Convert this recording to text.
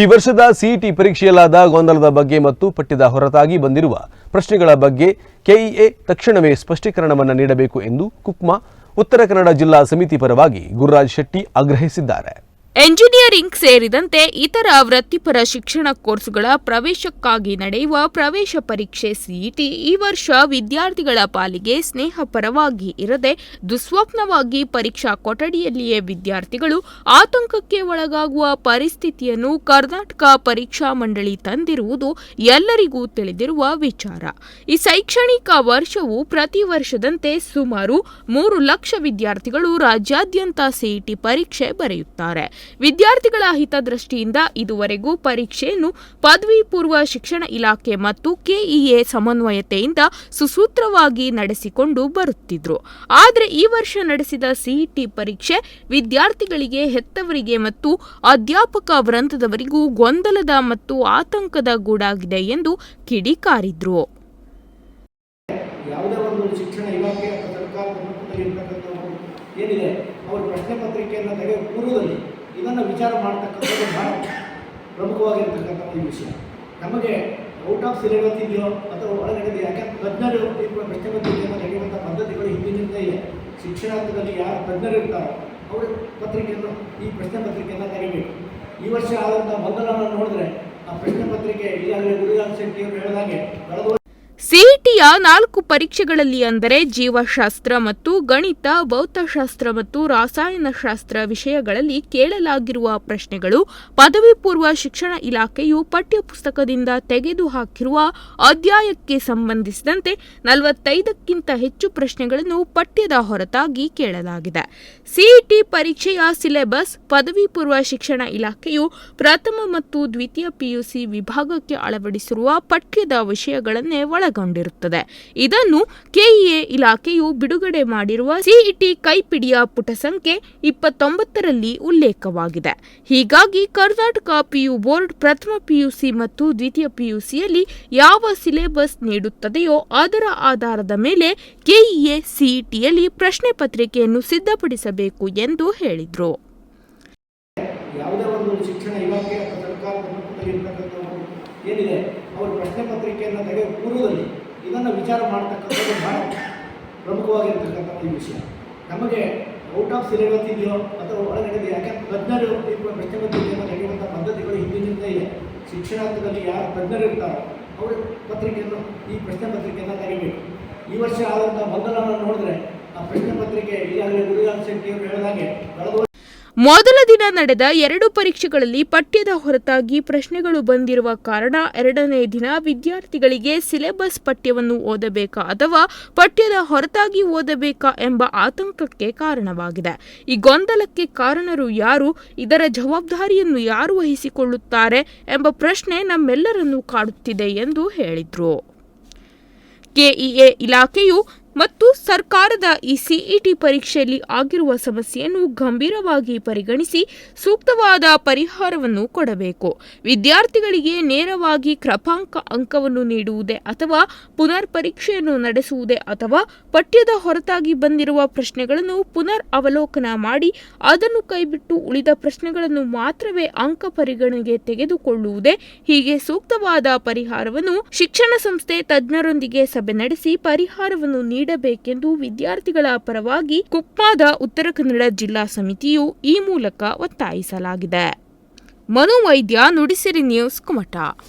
ಈ ವರ್ಷದ ಸಿಇಟಿ ಪರೀಕ್ಷೆಯಲ್ಲಾದ ಗೊಂದಲದ ಬಗ್ಗೆ ಮತ್ತು ಪಠ್ಯದ ಹೊರತಾಗಿ ಬಂದಿರುವ ಪ್ರಶ್ನೆಗಳ ಬಗ್ಗೆ ಕೆಇಎ ತಕ್ಷಣವೇ ಸ್ಪಷ್ಟೀಕರಣವನ್ನು ನೀಡಬೇಕು ಎಂದು ಕುಕ್ಮಾ, ಉತ್ತರ ಕನ್ನಡ ಜಿಲ್ಲಾ ಸಮಿತಿ ಪರವಾಗಿ ಗುರುರಾಜ್ ಶೆಟ್ಟಿ ಆಗ್ರಹಿಸಿದ್ದಾರೆ. ಎಂಜಿನಿಯರಿಂಗ್ ಸೇರಿದಂತೆ ಇತರ ವೃತ್ತಿಪರ ಶಿಕ್ಷಣ ಕೋರ್ಸುಗಳ ಪ್ರವೇಶಕ್ಕಾಗಿ ನಡೆಯುವ ಪ್ರವೇಶ ಪರೀಕ್ಷೆ ಸಿಇಟಿ ಈ ವರ್ಷ ವಿದ್ಯಾರ್ಥಿಗಳ ಪಾಲಿಗೆ ಸ್ನೇಹಪರವಾಗಿ ಇರದೆ ದುಸ್ವಪ್ನವಾಗಿ ಪರೀಕ್ಷಾ ಕೊಠಡಿಯಲ್ಲಿಯೇ ವಿದ್ಯಾರ್ಥಿಗಳು ಆತಂಕಕ್ಕೆ ಒಳಗಾಗುವ ಪರಿಸ್ಥಿತಿಯನ್ನು ಕರ್ನಾಟಕ ಪರೀಕ್ಷಾ ಮಂಡಳಿ ತಂದಿರುವುದು ಎಲ್ಲರಿಗೂ ತಿಳಿದಿರುವ ವಿಚಾರ. ಈ ಶೈಕ್ಷಣಿಕ ವರ್ಷವು ಪ್ರತಿ ವರ್ಷದಂತೆ ಸುಮಾರು ಮೂರು ಲಕ್ಷ ವಿದ್ಯಾರ್ಥಿಗಳು ರಾಜ್ಯಾದ್ಯಂತ ಸಿಇಟಿ ಪರೀಕ್ಷೆ ಬರೆಯುತ್ತಾರೆ. ವಿದ್ಯಾರ್ಥಿಗಳ ಹಿತದೃಷ್ಟಿಯಿಂದ ಇದುವರೆಗೂ ಪರೀಕ್ಷೆಯನ್ನು ಪದವಿ ಪೂರ್ವ ಶಿಕ್ಷಣ ಇಲಾಖೆ ಮತ್ತು ಕೆಇಎ ಸಮನ್ವಯತೆಯಿಂದ ಸುಸೂತ್ರವಾಗಿ ನಡೆಸಿಕೊಂಡು ಬರುತ್ತಿದ್ರು. ಆದರೆ ಈ ವರ್ಷ ನಡೆಸಿದ ಸಿಇಟಿ ಪರೀಕ್ಷೆ ವಿದ್ಯಾರ್ಥಿಗಳಿಗೆ ಹೆತ್ತವರಿಗೆ ಮತ್ತು ಅಧ್ಯಾಪಕ ವೃಂದದವರಿಗೂ ಗೊಂದಲದ ಮತ್ತು ಆತಂಕದ ಗೂಡಾಗಿದೆ ಎಂದು ಕಿಡಿಕಾರಿದ್ರು. ಯಾವುದೇ ಒಂದು ಶಿಕ್ಷಣ ಇಲಾಖೆ ಸರ್ಕಾರದ ಏನಿದೆ, ಅವರು ಪ್ರಶ್ನೆ ಪತ್ರಿಕೆಯನ್ನು ತೆಗೆಯುವ ಪೂರ್ವದಲ್ಲಿ ಇದನ್ನು ವಿಚಾರ ಮಾಡ್ತಕ್ಕಂಥದ್ದು ಬಹಳ ಪ್ರಮುಖವಾಗಿರ್ತಕ್ಕಂಥ ಒಂದು ವಿಷಯ. ನಮಗೆ ಔಟ್ ಆಫ್ ಸಿಲೆಬಸ್ ಇದೆಯೋ ಅಥವಾ ಒಳಗಡೆ ಯಾಕೆ ತಜ್ಞರು ಪ್ರಶ್ನೆ ಪತ್ರಿಕೆಯನ್ನು ನಡೆಯುವಂಥ ಪದ್ಧತಿಗಳು ಹಿಂದಿನಿಂದ ಇದೆ. ಶಿಕ್ಷಣಾರ್ಥದಲ್ಲಿ ಯಾರು ತಜ್ಞರು ಇರ್ತಾರೋ ಅವರು ಪತ್ರಿಕೆಯನ್ನು ಈ ಪ್ರಶ್ನೆ ಪತ್ರಿಕೆಯನ್ನು ತೆಗಿಬೇಕು. ಈ ವರ್ಷ ಆದಂಥ ಮೊದಲನ್ನು ನೋಡಿದ್ರೆ ಆ ಪ್ರಶ್ನೆ ಪತ್ರಿಕೆ ಈಗಾಗಲೇ ಗುರುರಾಜ್ ಶೆಟ್ಟಿ ಅವರು ಹೇಳಿದಾಗೆ, ಕಳೆದ ನಾಲ್ಕು ಪರೀಕ್ಷೆಗಳಲ್ಲಿ ಅಂದರೆ ಜೀವಶಾಸ್ತ್ರ ಮತ್ತು ಗಣಿತ, ಭೌತಶಾಸ್ತ್ರ ಮತ್ತು ರಾಸಾಯನಶಾಸ್ತ್ರ ವಿಷಯಗಳಲ್ಲಿ ಕೇಳಲಾಗಿರುವ ಪ್ರಶ್ನೆಗಳು ಪದವಿ ಪೂರ್ವ ಶಿಕ್ಷಣ ಇಲಾಖೆಯು ಪಠ್ಯಪುಸ್ತಕದಿಂದ ತೆಗೆದುಹಾಕಿರುವ ಅಧ್ಯಾಯಕ್ಕೆ ಸಂಬಂಧಿಸಿದಂತೆ ನಲವತ್ತೈದಕ್ಕಿಂತ ಹೆಚ್ಚು ಪ್ರಶ್ನೆಗಳನ್ನು ಪಠ್ಯದ ಹೊರತಾಗಿ ಕೇಳಲಾಗಿದೆ. ಸಿಇಟಿ ಪರೀಕ್ಷೆಯ ಸಿಲೆಬಸ್ ಪದವಿ ಪೂರ್ವ ಶಿಕ್ಷಣ ಇಲಾಖೆಯು ಪ್ರಥಮ ಮತ್ತು ದ್ವಿತೀಯ ಪಿಯುಸಿ ವಿಭಾಗಕ್ಕೆ ಅಳವಡಿಸಿರುವ ಪಠ್ಯದ ವಿಷಯಗಳನ್ನೇ ಒಳಗೊಂಡಿರುತ್ತದೆ. ಇದನ್ನು ಕೆಇಎ ಇಲಾಖೆಯು ಬಿಡುಗಡೆ ಮಾಡಿರುವ ಸಿಇಟಿ ಕೈಪಿಡಿಯ ಪುಟ ಸಂಖ್ಯೆ ಇಪ್ಪತ್ತೊಂಬತ್ತರಲ್ಲಿ ಉಲ್ಲೇಖವಾಗಿದೆ. ಹೀಗಾಗಿ ಕರ್ನಾಟಕ ಪಿಯು ಬೋರ್ಡ್ ಪ್ರಥಮ ಪಿಯುಸಿ ಮತ್ತು ದ್ವಿತೀಯ ಪಿಯುಸಿಯಲ್ಲಿ ಯಾವ ಸಿಲೆಬಸ್ ನೀಡುತ್ತದೆಯೋ ಅದರ ಆಧಾರದ ಮೇಲೆ ಕೆಇಎ ಸಿಇಟಿಯಲ್ಲಿ ಪ್ರಶ್ನೆ ಪತ್ರಿಕೆಯನ್ನು ಸಿದ್ಧಪಡಿಸಬೇಕು ಎಂದು ಹೇಳಿದರು. ಏನಿದೆ, ಅವರು ಪ್ರಶ್ನೆ ಪತ್ರಿಕೆಯನ್ನು ತೆಗೆಯುವ ಪೂರ್ವದಲ್ಲಿ ಇದನ್ನು ವಿಚಾರ ಮಾಡ್ತಕ್ಕಂಥದ್ದು ಬಹಳ ಪ್ರಮುಖವಾಗಿರ್ತಕ್ಕಂಥ ಒಂದು ವಿಷಯ. ನಮಗೆ ಔಟ್ ಆಫ್ ಸಿಲೆಬಸ್ ಇದೆಯೋ ಅಥವಾ ಒಳಗಡೆ ಯಾಕಂದ್ರೆ ತಜ್ಞರು ಪ್ರಶ್ನೆ ಪತ್ರಿಕೆಯನ್ನು ತೆಗೆಯುವಂಥ ಪದ್ಧತಿಗಳು ಹಿಂದಿನಿಂದ ಇದೆ. ಯಾರು ತಜ್ಞರು ಇರ್ತಾರೋ ಅವರು ಪತ್ರಿಕೆಯನ್ನು, ಈ ಪ್ರಶ್ನೆ ಪತ್ರಿಕೆಯನ್ನು ತೆಗಿಬೇಕು. ಈ ವರ್ಷ ಆದಂಥ ಗೊಂದಲವನ್ನು ನೋಡಿದ್ರೆ ಆ ಪ್ರಶ್ನೆ ಪತ್ರಿಕೆ ಈಗಾಗಲೇ ಗುರುರಾಜ್ ಶೆಟ್ಟಿ ಅವರು ಹೇಳಿದಾಗೆ, ಕಳೆದ ಮೊದಲ ದಿನ ನಡೆದ ಎರಡು ಪರೀಕ್ಷೆಗಳಲ್ಲಿ ಪಠ್ಯದ ಹೊರತಾಗಿ ಪ್ರಶ್ನೆಗಳು ಬಂದಿರುವ ಕಾರಣ ಎರಡನೇ ದಿನ ವಿದ್ಯಾರ್ಥಿಗಳಿಗೆ ಸಿಲೆಬಸ್ ಪಠ್ಯವನ್ನು ಓದಬೇಕಾ ಅಥವಾ ಪಠ್ಯದ ಹೊರತಾಗಿ ಓದಬೇಕಾ ಎಂಬ ಆತಂಕಕ್ಕೆ ಕಾರಣವಾಗಿದೆ. ಈ ಗೊಂದಲಕ್ಕೆ ಕಾರಣರು ಯಾರು, ಇದರ ಜವಾಬ್ದಾರಿಯನ್ನು ಯಾರು ವಹಿಸಿಕೊಳ್ಳುತ್ತಾರೆ ಎಂಬ ಪ್ರಶ್ನೆ ನಮ್ಮೆಲ್ಲರನ್ನು ಕಾಡುತ್ತಿದೆ ಎಂದು ಹೇಳಿದರು. ಕೆಇಎ ಇಲಾಖೆಯು ಮತ್ತು ಸರ್ಕಾರದ ಈ ಸಿಇಟಿ ಪರೀಕ್ಷೆಯಲ್ಲಿ ಆಗಿರುವ ಸಮಸ್ಯೆಯನ್ನು ಗಂಭೀರವಾಗಿ ಪರಿಗಣಿಸಿ ಸೂಕ್ತವಾದ ಪರಿಹಾರವನ್ನು ಕೊಡಬೇಕು. ವಿದ್ಯಾರ್ಥಿಗಳಿಗೆ ನೇರವಾಗಿ ಕ್ರಮಾಂಕ ಅಂಕವನ್ನು ನೀಡುವುದೇ ಅಥವಾ ಪುನರ್ ಪರೀಕ್ಷೆಯನ್ನು ನಡೆಸುವುದೇ ಅಥವಾ ಪಠ್ಯದ ಹೊರತಾಗಿ ಬಂದಿರುವ ಪ್ರಶ್ನೆಗಳನ್ನು ಪುನರ್ ಅವಲೋಕನ ಮಾಡಿ ಅದನ್ನು ಕೈಬಿಟ್ಟು ಉಳಿದ ಪ್ರಶ್ನೆಗಳನ್ನು ಮಾತ್ರವೇ ಅಂಕ ಪರಿಗಣನೆಗೆ ತೆಗೆದುಕೊಳ್ಳುವುದೇ ಹೀಗೆ ಸೂಕ್ತವಾದ ಪರಿಹಾರವನ್ನು ಶಿಕ್ಷಣ ಸಂಸ್ಥೆ ತಜ್ಞರೊಂದಿಗೆ ಸಭೆ ನಡೆಸಿ ಪರಿಹಾರವನ್ನು ನೀಡಬೇಕೆಂದು ವಿದ್ಯಾರ್ಥಿಗಳ ಪರವಾಗಿ ಕುಪ್ಪಾದ ಉತ್ತರ ಕನ್ನಡ ಜಿಲ್ಲಾ ಸಮಿತಿಯು ಈ ಮೂಲಕ ಒತ್ತಾಯಿಸಲಾಗಿದೆ. ಮನೋವೈದ್ಯ ನುಡಿಸಿರಿ ನ್ಯೂಸ್ ಕುಮಟ.